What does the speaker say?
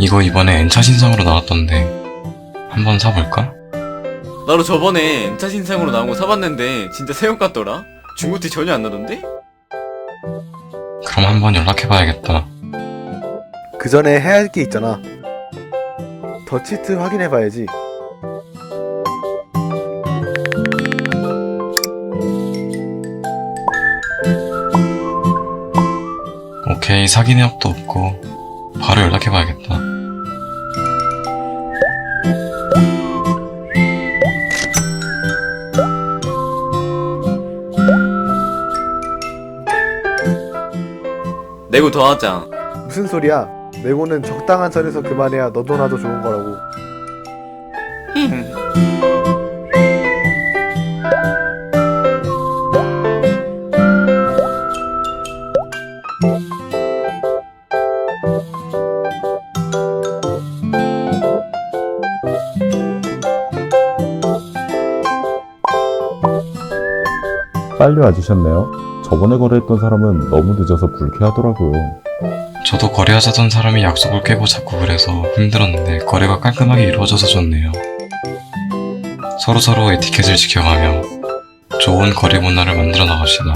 이거 이번에 N차 신상으로 나왔던데 한번 사볼까? 나도 저번에 N차 신상으로 나온 거 사봤는데 진짜 새우 같더라? 중고 티 전혀 안 나던데? 그럼 한번 연락해봐야겠다. 그 전에 해야 할 게 있잖아. 더 치트 확인해봐야지. 오케이 사기 내역도 없고 바로 연락해봐야겠다. 내고 더 하자 무슨 소리야? 내고는 적당한 선에서 그만해야 너도 나도 좋은 거라고. 빨리 와주셨네요. 저번에 거래했던 사람은 너무 늦어서 불쾌하더라고요. 저도 거래하자던 사람이 약속을 깨고 자꾸 그래서 힘들었는데 거래가 깔끔하게 이루어져서 좋네요. 서로서로 에티켓을 지켜가며 좋은 거래 문화를 만들어 나갑시다.